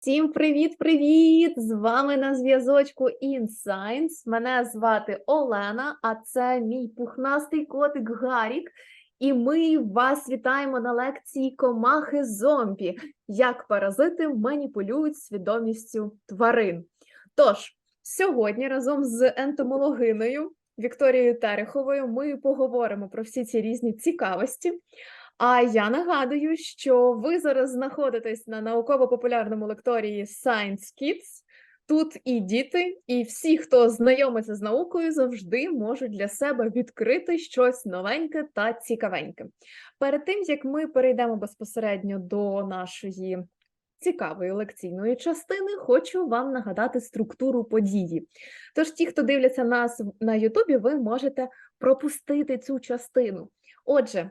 Всім привіт-привіт! З вами на зв'язочку InScience. Мене звати Олена, а це мій пухнастий котик Гарік. І ми вас вітаємо на лекції Комахи зомбі, як паразити маніпулюють свідомістю тварин. Тож, сьогодні разом з ентомологиною Вікторією Тереховою ми поговоримо про всі ці різні цікавості. А я нагадую, що ви зараз знаходитесь на науково-популярному лекторії Science Kids. Тут і діти, і всі, хто знайомиться з наукою, завжди можуть для себе відкрити щось новеньке та цікавеньке. Перед тим як ми перейдемо безпосередньо до нашої цікавої лекційної частини, хочу вам нагадати структуру події. Тож, ті, хто дивляться нас на Ютубі, ви можете пропустити цю частину. Отже.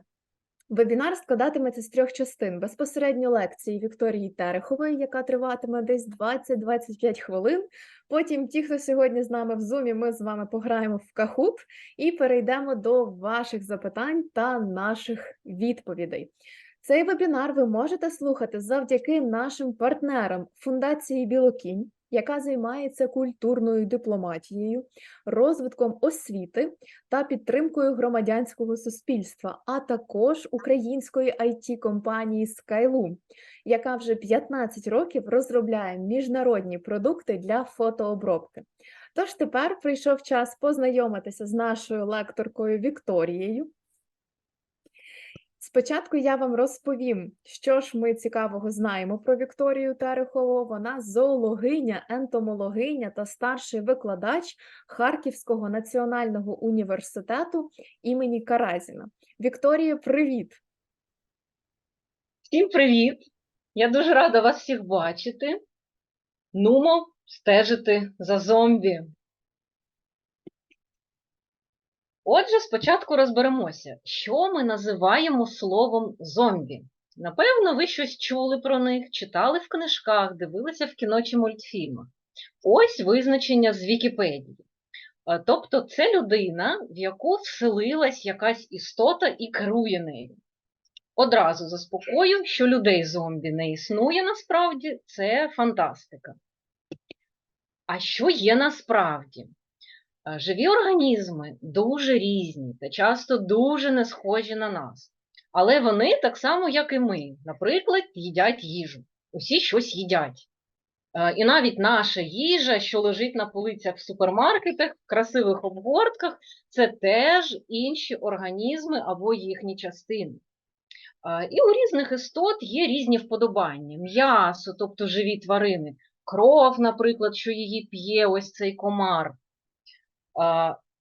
Вебінар складатиметься з трьох частин: безпосередньо лекції Вікторії Терехової, яка триватиме десь 20-25 хвилин. Потім, ті, хто сьогодні з нами в зумі, ми з вами пограємо в кахут і перейдемо до ваших запитань та наших відповідей. Цей вебінар ви можете слухати завдяки нашим партнерам Фундації Білокінь яка займається культурною дипломатією, розвитком освіти та підтримкою громадянського суспільства, а також української it компанії Skyloom, яка вже 15 років розробляє міжнародні продукти для фотообробки. Тож тепер прийшов час познайомитися з нашою лекторкою Вікторією. Спочатку я вам розповім, що ж ми цікавого знаємо про Вікторію Терехову. Вона зоологиня, ентомологиня та старший викладач Харківського національного університету імені Каразіна. Вікторія, привіт! Всім привіт! Я дуже рада вас всіх бачити. Нумо стежити за зомбі. Отже, спочатку розберемося, що ми називаємо словом зомбі. Напевно, ви щось чули про них, читали в книжках, дивилися в кіно чи мультфільмах. Ось визначення з Вікіпедії. Тобто, це людина, в яку вселилась якась істота і керує нею. Одразу заспокою, що людей зомбі не існує насправді, це фантастика. А що є насправді? Живі організми дуже різні та часто дуже не схожі на нас. Але вони так само, як і ми, наприклад, їдять їжу. Усі щось їдять. І навіть наша їжа, що лежить на полицях в супермаркетах, в красивих обгортках, це теж інші організми або їхні частини. І у різних істот є різні вподобання: м'ясо, тобто живі тварини, кров, наприклад, що її п'є ось цей комар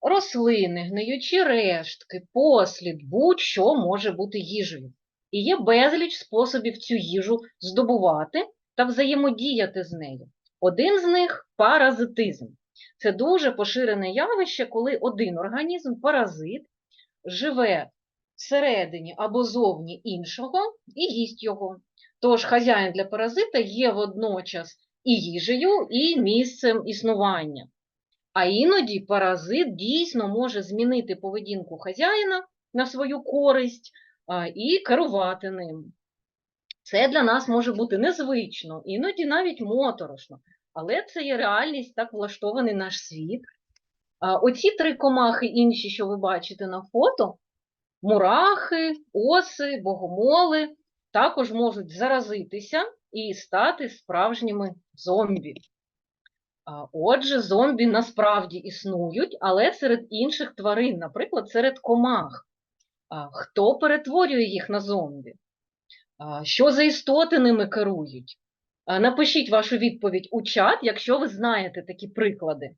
рослини, гниючі рештки, послід, будь-що може бути їжею. І є безліч способів цю їжу здобувати та взаємодіяти з нею. Один з них паразитизм. Це дуже поширене явище, коли один організм, паразит, живе всередині або зовні іншого і їсть його. Тож хазяїн для паразита є водночас і їжею, і місцем існування. А іноді паразит дійсно може змінити поведінку хазяїна на свою користь і керувати ним. Це для нас може бути незвично, іноді навіть моторошно, але це є реальність, так влаштований наш світ. Оці три комахи, інші, що ви бачите на фото, мурахи, оси, богомоли, також можуть заразитися і стати справжніми зомбі. Отже, зомбі насправді існують, але серед інших тварин, наприклад, серед комах. Хто перетворює їх на зомбі? Що за істоти ними керують? Напишіть вашу відповідь у чат, якщо ви знаєте такі приклади.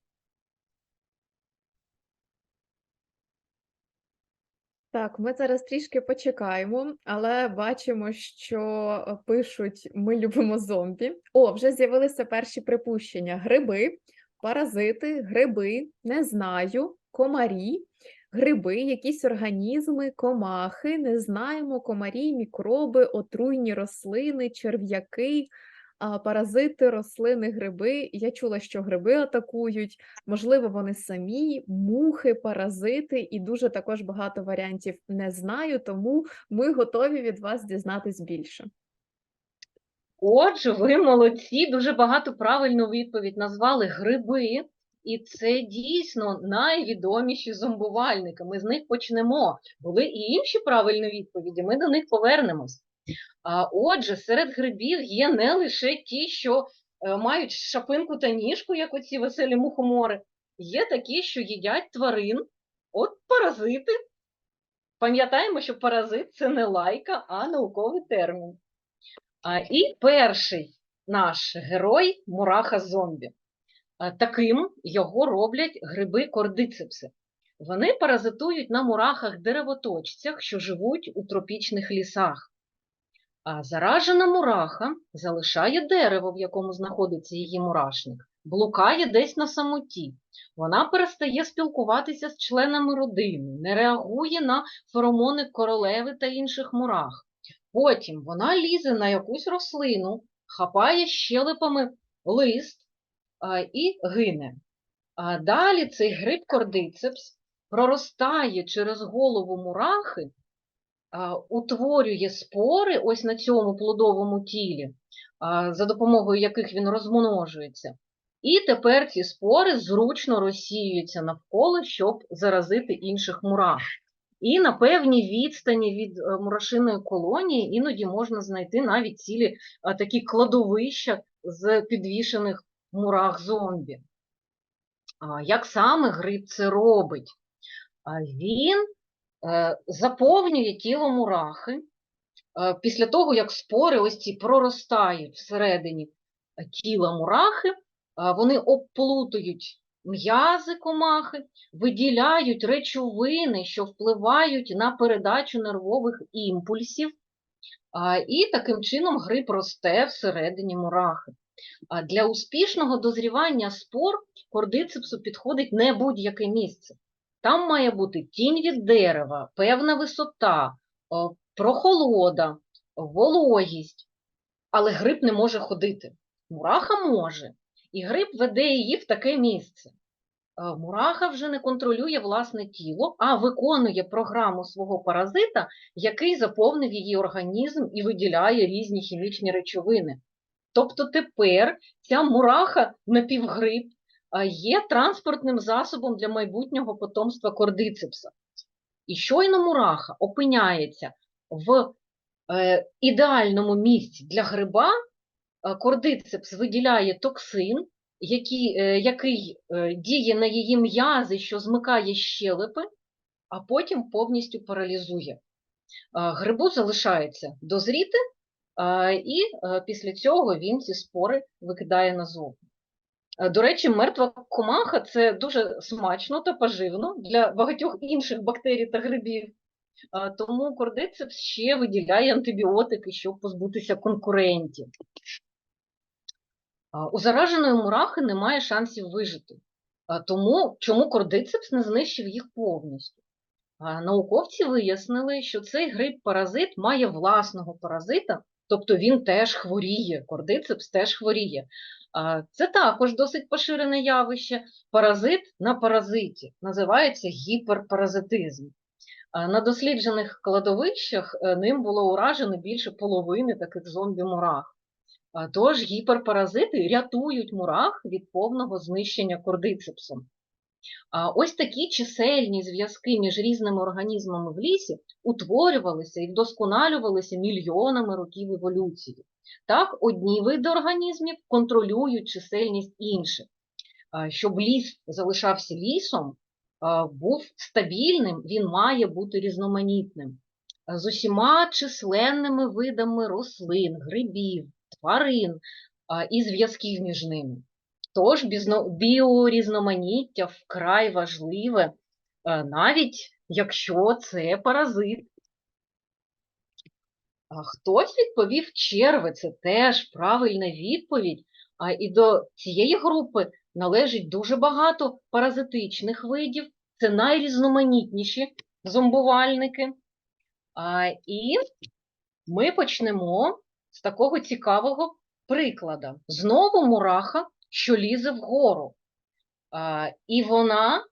Так, ми зараз трішки почекаємо, але бачимо, що пишуть: ми любимо зомбі. О, вже з'явилися перші припущення: гриби, паразити, гриби, не знаю, комарі, гриби, якісь організми, комахи, не знаємо, комарі, мікроби, отруйні рослини, черв'яки паразити, рослини, гриби. Я чула, що гриби атакують, можливо, вони самі, мухи, паразити, і дуже також багато варіантів не знаю, тому ми готові від вас дізнатись більше. Отже, ви молодці, дуже багато правильну відповідь назвали гриби, і це дійсно найвідоміші зомбувальники. Ми з них почнемо. Були і інші правильні відповіді, ми до них повернемось. Отже, серед грибів є не лише ті, що е, мають шапинку та ніжку, як оці веселі мухомори, є такі, що їдять тварин, от паразити. Пам'ятаємо, що паразит це не лайка, а науковий термін. І перший наш герой мураха зомбі. Таким його роблять гриби кордицепси. Вони паразитують на мурахах-деревоточцях, що живуть у тропічних лісах. А заражена мураха залишає дерево, в якому знаходиться її мурашник, блукає десь на самоті. Вона перестає спілкуватися з членами родини, не реагує на феромони королеви та інших мурах. Потім вона лізе на якусь рослину, хапає щелепами лист і гине. А далі цей гриб кордицепс проростає через голову мурахи, утворює спори ось на цьому плодовому тілі, за допомогою яких він розмножується. І тепер ці спори зручно розсіюються навколо, щоб заразити інших мурах. І на певній відстані від е, мурашиної колонії іноді можна знайти навіть цілі такі кладовища з підвішених мурах зомбі. Як саме гриб це робить? Він заповнює тіло мурахи е, після того, як спори ось ці проростають всередині е, тіла мурахи, е, вони обплутують м'язи комахи, виділяють речовини, що впливають на передачу нервових імпульсів, і таким чином гриб росте всередині мурахи. Для успішного дозрівання спор кордицепсу підходить не будь-яке місце. Там має бути тінь від дерева, певна висота, прохолода, вологість, але гриб не може ходити. Мураха може, і гриб веде її в таке місце. Е, Мураха вже не контролює власне тіло, а виконує програму свого паразита, який заповнив її організм і виділяє різні хімічні речовини. Тобто тепер ця мураха напівгриб є транспортним засобом для майбутнього потомства кордицепса. І щойно мураха опиняється в е, ідеальному місці для гриба, е, кордицепс виділяє токсин, який, е, який е, діє на її м'язи, що змикає щелепи, а потім повністю паралізує. Грибу залишається дозріти, і після цього він ці спори викидає назовні. Е, До речі, мертва комаха це дуже смачно та поживно для багатьох інших бактерій та грибів. Е, Тому кордицепс ще виділяє антибіотики, щоб позбутися конкурентів. У зараженої мурахи немає шансів вижити. Тому чому кордицепс не знищив їх повністю? Науковці вияснили, що цей гриб-паразит має власного паразита, тобто він теж хворіє, кордицепс теж хворіє. Це також досить поширене явище. Паразит на паразиті називається гіперпаразитизм. На досліджених кладовищах е, ним було уражено більше половини таких зомбі-мурах. Тож гіперпаразити рятують мурах від повного знищення кордицепсом. Ось такі чисельні зв'язки між різними організмами в лісі утворювалися і вдосконалювалися мільйонами років еволюції. Так, одні види організмів контролюють чисельність інших. Щоб ліс залишався лісом, був стабільним, він має бути різноманітним. З усіма численними видами рослин, грибів, тварин і зв'язків між ними. Тож біорізноманіття вкрай важливе, е, навіть якщо це паразит. Хтось відповів черви, це теж правильна відповідь. І до цієї групи належить дуже багато паразитичних видів, це найрізноманітніші зомбувальники. І ми почнемо з такого цікавого приклада. Знову мураха, що лізе вгору. І вона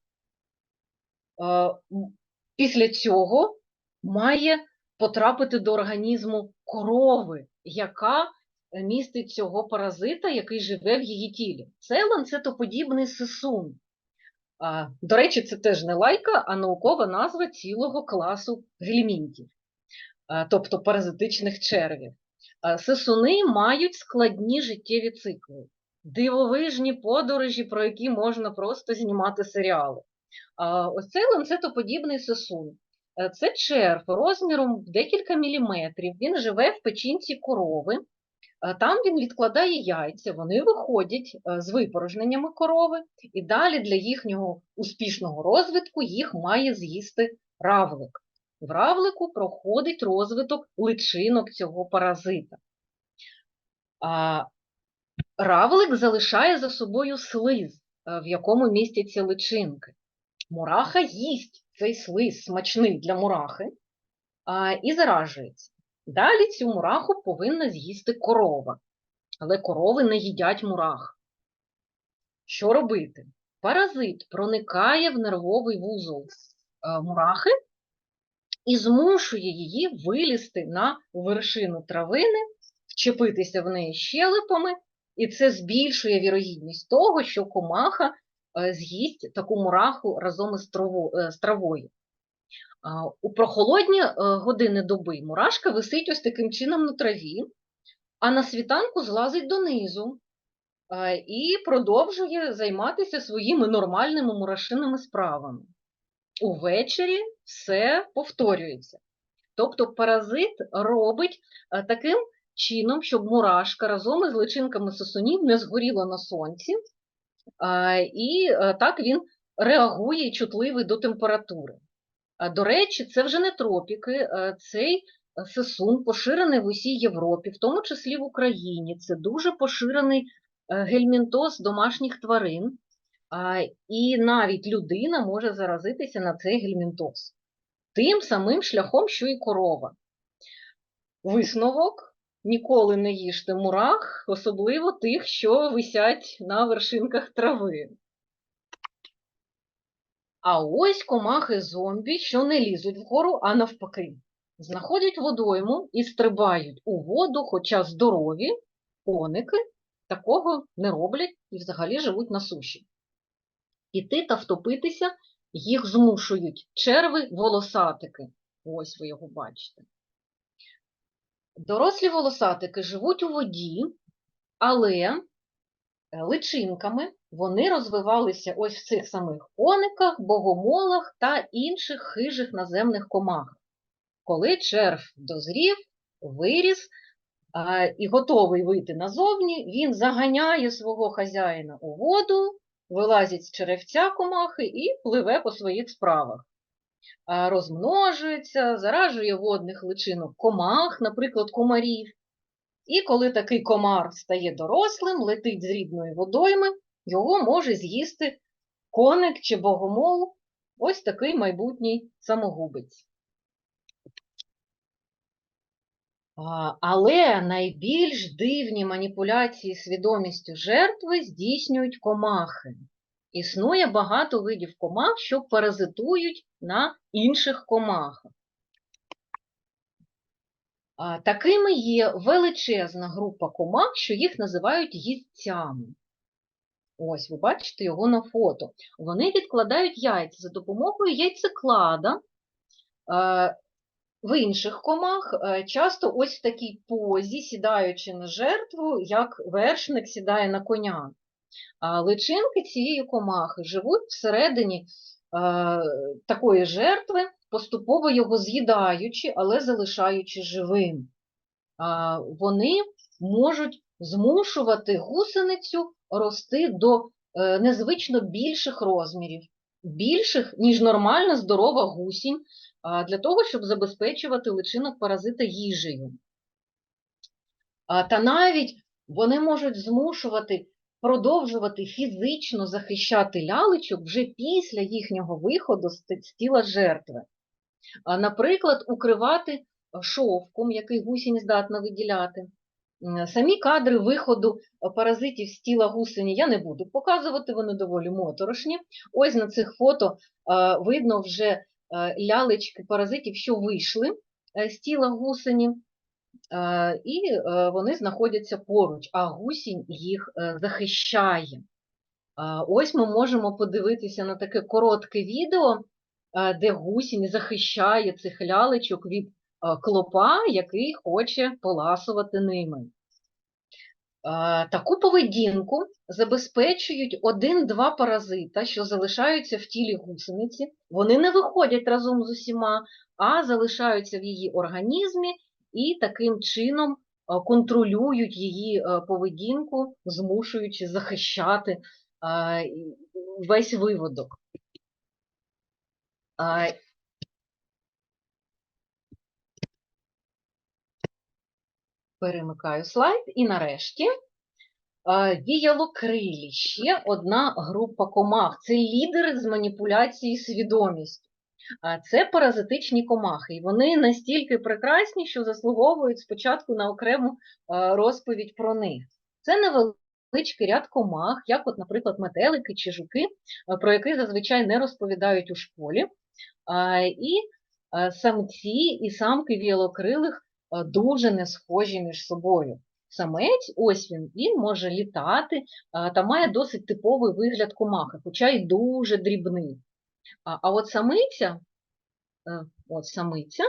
після цього має потрапити до організму корови, яка містить цього паразита, який живе в її тілі. Це ланцетоподібний сисун. До речі, це теж не лайка, а наукова назва цілого класу гельмінтів, тобто паразитичних червів. Сисуни мають складні життєві цикли, дивовижні подорожі, про які можна просто знімати серіали. Ось цей ланцетоподібний сисун. Е, Це черв розміром декілька міліметрів. Він живе в печінці корови. Там він відкладає яйця, вони виходять е, з випорожненнями корови, і далі для їхнього успішного розвитку їх має з'їсти равлик. В равлику проходить розвиток личинок цього паразита. Равлик залишає за собою слиз, е, в якому містяться личинки. Мураха їсть цей слиз смачний для мурахи і заражується. Далі цю мураху повинна з'їсти корова, але корови не їдять мурах. Що робити? Паразит проникає в нервовий вузол е, мурахи і змушує її вилізти на вершину травини, вчепитися в неї щелепами, і це збільшує вірогідність того, що комаха е, з'їсть таку мураху разом із е, травою. У прохолодні е, години доби мурашка висить ось таким чином на траві, а на світанку злазить донизу і продовжує займатися своїми нормальними мурашиними справами. Увечері все повторюється. Тобто паразит робить таким чином, щоб мурашка разом із личинками сосунів не згоріла на сонці, і е, так він реагує чутливий до температури. До речі, це вже не тропіки, е, цей е, сисун поширений в усій Європі, в тому числі в Україні. Це дуже поширений гельмінтоз домашніх тварин, і навіть людина може заразитися на цей гельмінтоз. Тим самим шляхом, що і корова. Висновок ніколи не їжте мурах, особливо тих, що висять на вершинках трави. А ось комахи зомбі, що не лізуть вгору, а навпаки. Знаходять водойму і стрибають у воду, хоча здорові коники такого не роблять і взагалі живуть на суші. Іти та втопитися їх змушують черви волосатики. Ось ви його бачите. Дорослі волосатики живуть у воді, але е, личинками вони розвивалися ось в цих самих кониках, богомолах та інших хижих наземних комах. Коли черв дозрів, виріс а, і готовий вийти назовні, він заганяє свого хазяїна у воду, вилазить з черевця комахи і пливе по своїх справах. Розмножується, заражує водних личинок комах, наприклад, комарів. І коли такий комар стає дорослим, летить з рідної водойми, його може з'їсти коник чи богомол, ось такий майбутній самогубець. Але найбільш дивні маніпуляції свідомістю жертви здійснюють комахи. Існує багато видів комах, що паразитують на інших комахах. Такими є величезна група комах, що їх називають їстцями. Ось, ви бачите його на фото. Вони відкладають яйця за допомогою яйцеклада. В інших комах часто ось в такій позі, сідаючи на жертву, як вершник сідає на коня. Личинки цієї комахи живуть всередині такої жертви, поступово його з'їдаючи, але залишаючи живим. Вони можуть змушувати гусеницю рости до е, незвично більших розмірів, більших, ніж нормальна здорова гусінь, для того, щоб забезпечувати личинок паразита їжею. Та навіть вони можуть змушувати продовжувати фізично захищати лялечок вже після їхнього виходу з тіла жертви. Наприклад, укривати шовком, який гусінь здатна виділяти. Самі кадри виходу паразитів з тіла гусені я не буду показувати, вони доволі моторошні. Ось на цих фото видно вже лялечки паразитів, що вийшли е, з тіла гусені. Е, і е, вони знаходяться поруч, а гусінь їх е, захищає. Ось ми можемо подивитися на таке коротке відео, де гусінь захищає цих лялечок від клопа, який хоче поласувати ними. Таку поведінку забезпечують один-два паразита, що залишаються в тілі гусениці. Вони не виходять разом з усіма, а залишаються в її організмі і таким чином е, контролюють її е, поведінку, змушуючи захищати весь виводок. Перемикаю слайд. І нарешті віялокрилі, ще одна група комах. Це лідери з маніпуляції свідомістю. Це паразитичні комахи, і вони настільки прекрасні, що заслуговують спочатку на окрему розповідь про них. Це невеличкий ряд комах, як, от, наприклад, метелики чи жуки, про яких зазвичай не розповідають у школі. І самці і самки віялокрилих а, дуже не схожі між собою. Самець, ось він, він може літати та має досить типовий вигляд комахи, хоча й дуже дрібний. А, от самиця, е, от самиця,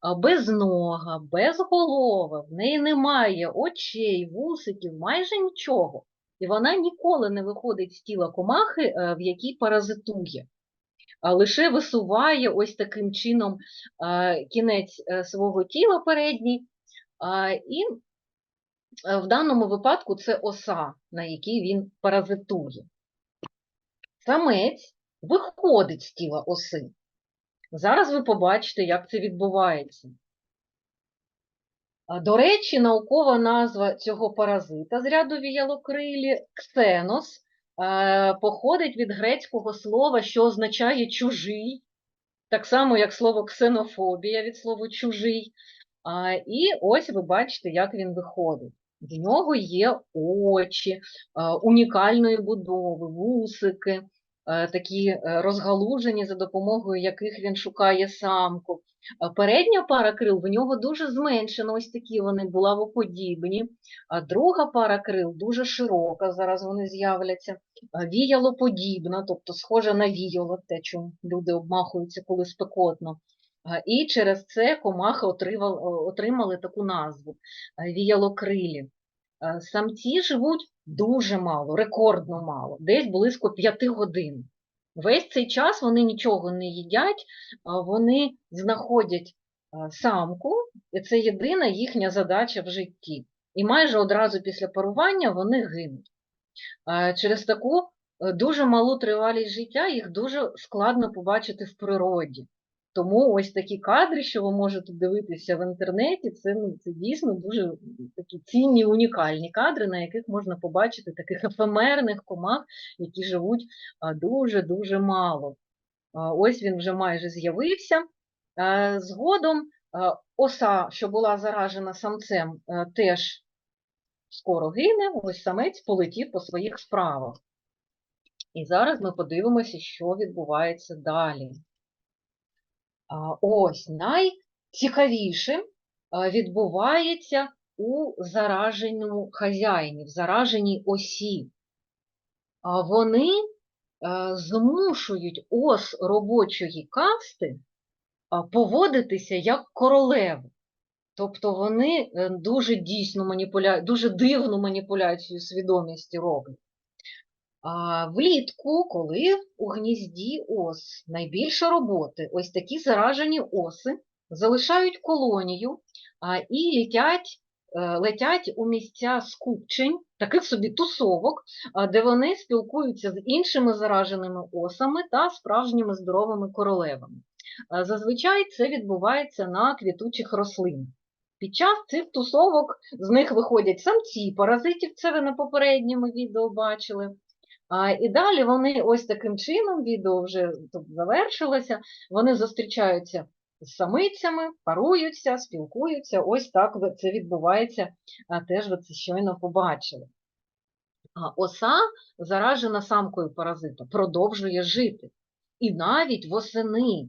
а, безнога, безголова, в неї немає очей, вусиків, майже нічого. І вона ніколи не виходить з тіла комахи, е, в якій паразитує, а лише висуває ось таким чином е, кінець свого тіла передній. І в даному випадку це оса, на якій він паразитує. Самець виходить з тіла оси. Зараз ви побачите, як це відбувається. До речі, наукова назва цього паразита з ряду віялокрилі ксенос походить від грецького слова, що означає чужий, так само, як слово ксенофобія від слова чужий. І ось ви бачите, як він виходить. В нього є очі унікальної будови, вусики, такі е, розгалужені, за допомогою яких він шукає самку. Передня пара крил в нього дуже зменшена, ось такі вони булавоподібні, а друга пара крил дуже широка, зараз вони з'являться, віялоподібна, тобто схожа на віяло, те, чим люди обмахуються, коли спекотно. І через це комахи отримали таку назву віялокрилі. А, Самці живуть дуже мало, рекордно мало, десь близько 5 годин. Весь цей час вони нічого не їдять, вони знаходять самку, і це єдина їхня задача в житті. І майже одразу після парування вони гинуть. Через таку е, дуже малу тривалість життя їх дуже складно побачити в природі. Тому ось такі кадри, що ви можете дивитися в інтернеті, це, ну, це дійсно дуже такі цінні, унікальні кадри, на яких можна побачити таких ефемерних комах, які живуть дуже-дуже мало. Ось він вже майже з'явився. Згодом оса, що була заражена самцем, теж скоро гине, ось самець полетів по своїх справах. І зараз ми подивимося, що відбувається далі. Ось найцікавіше відбувається у зараженому хазяїні, в зараженій осі. Вони змушують ос робочої касти поводитися як королеву. Тобто вони е, дуже дійсно маніпуля... дуже дивну маніпуляцію свідомості роблять. Влітку, коли у гнізді ос найбільше роботи, ось такі заражені оси залишають колонію і летять, е, летять у місця скупчень, таких собі тусовок, де вони спілкуються з іншими зараженими осами та справжніми здоровими королевами. Зазвичай це відбувається на квітучих рослинах. Під час цих тусовок з них виходять самці паразитів, це ви на попередньому відео бачили. І далі вони ось таким чином, відео вже тут завершилося, вони зустрічаються з самицями, паруються, спілкуються. Ось так це відбувається, теж ви це щойно побачили. Оса, заражена самкою паразита, продовжує жити. І навіть восени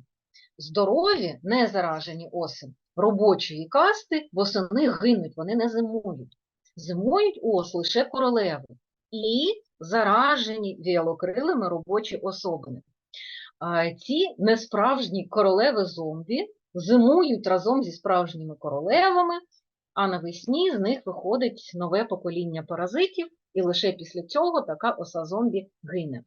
здорові, не заражені оси робочої касти восени гинуть, вони не зимують. Зимують ос лише королеви і заражені віялокрилими робочі особини. Ці несправжні королеви зомбі зимують разом зі справжніми королевами, а навесні з них виходить нове покоління паразитів, і лише після цього така оса зомбі гине.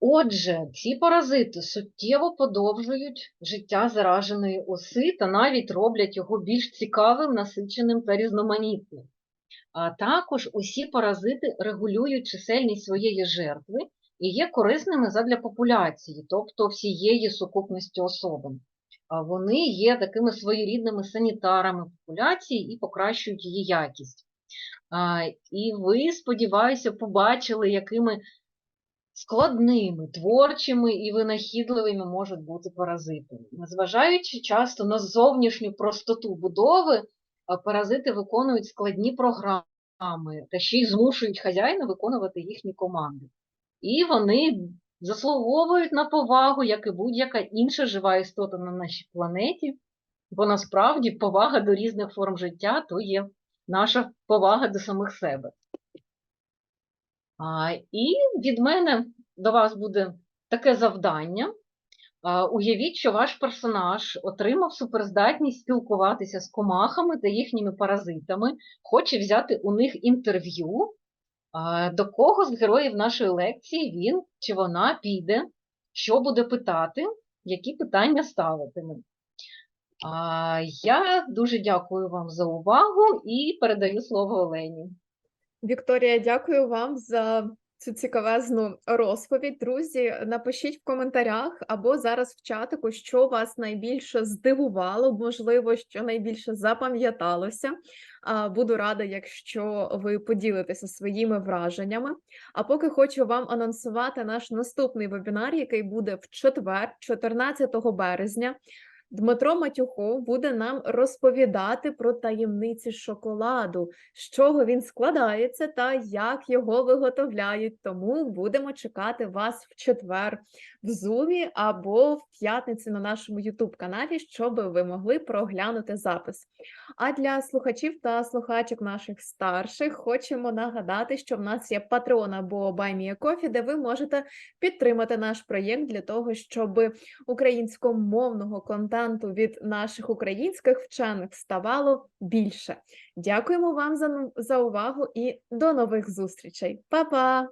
Отже, ці паразити суттєво подовжують життя зараженої оси та навіть роблять його більш цікавим, насиченим та різноманітним. А також усі паразити регулюють чисельність своєї жертви і є корисними задля популяції, тобто всієї сукупності особин. Вони є такими своєрідними санітарами популяції і покращують її якість. І ви, сподіваюся, побачили, якими складними, творчими і винахідливими можуть бути паразити. Незважаючи часто на зовнішню простоту будови, паразити виконують складні програми та ще й змушують хазяїна виконувати їхні команди. І вони заслуговують на повагу, як і будь-яка інша жива істота на нашій планеті, бо насправді повага до різних форм життя то є наша повага до самих себе. А, І від мене до вас буде таке завдання. Уявіть, що ваш персонаж отримав суперздатність спілкуватися з комахами та їхніми паразитами, хоче взяти у них інтерв'ю. До кого з героїв нашої лекції він чи вона піде, що буде питати, які питання ставитиме. Я дуже дякую вам за увагу і передаю слово Олені. Вікторія, дякую вам за цю цікавезну розповідь. Друзі, напишіть в коментарях або зараз в чатику, що вас найбільше здивувало, можливо, що найбільше запам'яталося. Буду рада, якщо ви поділитеся своїми враженнями. А поки хочу вам анонсувати наш наступний вебінар, який буде в четвер, 14 березня. Дмитро Матюхов буде нам розповідати про таємниці шоколаду, з чого він складається та як його виготовляють. Тому будемо чекати вас в четвер в Зумі або в п'ятницю на нашому youtube каналі, щоб ви могли проглянути запис. А для слухачів та слухачок наших старших хочемо нагадати, що в нас є Patreon або BuyMeACoffee, де ви можете підтримати наш проєкт для того, щоб українськомовного контенту від наших українських вчених ставало більше. Дякуємо вам за, за увагу і до нових зустрічей. Па-па!